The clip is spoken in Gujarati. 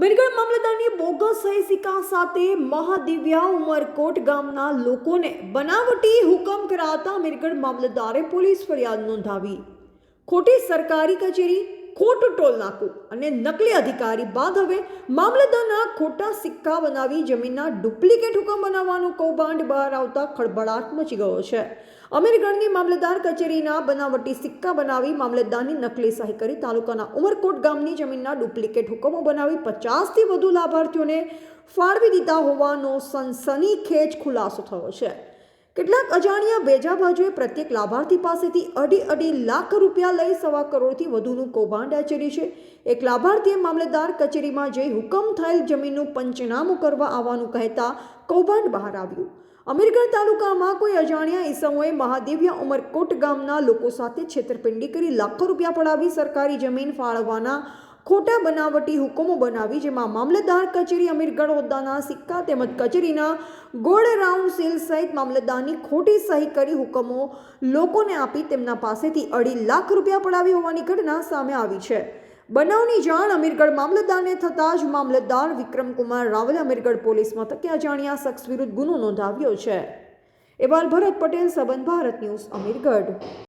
અમેરિકન મામલતદારની બોગસ સહી સિક્કા સાથે મહાદિવ્યા ઉમરકોટ ગામના લોકોને બનાવટી હુકમ કરાતા અમેરિકન મામલતદારે પોલીસ ફરિયાદ નોંધાવી. ખોટી સરકારી કચેરી ખોટું ટોલ નાકું અને નકલી અધિકારી બાદ હવે મામલતદારના ખોટા સિક્કા બનાવી જમીનના ડુપ્લિકેટ હુકમ બનાવવાનું કૌભાંડ બહાર આવતા ખળભળાટ મચી ગયો છે. અમીરગઢની મામલતદાર કચેરીના બનાવટી સિક્કા બનાવી મામલતદારની નકલી સહી કરી તાલુકાના ઉમરકોટ ગામની જમીનના ડુપ્લિકેટ હુકમો બનાવી પચાસથી વધુ લાભાર્થીઓને ફાળવી દીધા હોવાનો સનસનીખેજ ખુલાસો થયો છે. કેટલાક અજાણ્યા બેજાબાજુએ પ્રત્યેક લાભાર્થી પાસેથી અઢી અઢી લાખ રૂપિયા લઈ સવા કરોડથી વધુનું કૌભાંડ આચર્યું છે. એક લાભાર્થીએ મામલતદાર કચેરીમાં જઈ હુકમ થયેલ જમીનનું પંચનામું કરવા આવવાનું કહેતા કૌભાંડ બહાર આવ્યું. અમીરગઢ તાલુકામાં કોઈ અજાણ્યા ઈસમોએ મહાદેવિયા ઉમરકોટ ગામના લોકો સાથે છેતરપિંડી કરી લાખો રૂપિયા પડાવી સરકારી જમીન ફાળવવાના ખોટા બનાવટી હુકમો બનાવી, જેમાં મામલતદાર કચેરી અમીરગઢ હોદ્દાના સિક્કા તેમજ કચેરીના ગોળ રાઉન્ડ સીલ સહિત મામલતદારની ખોટી સહી કરી હુકમો લોકોને આપી તેમના પાસેથી અઢી લાખ રૂપિયા પડાવી હોવાની ઘટના સામે આવી છે. બનાવની જાણ અમીરગઢ મામલતદારને થતાં જ મામલતદાર વિક્રમકુમાર રાવલે અમીરગઢ પોલીસ મથકે અજાણ્યા શખ્સ વિરુદ્ધ ગુનો નોંધાવ્યો છે. એવાલ ભરત પટેલ સંબંધ ભારત ન્યૂઝ, અમીરગઢ.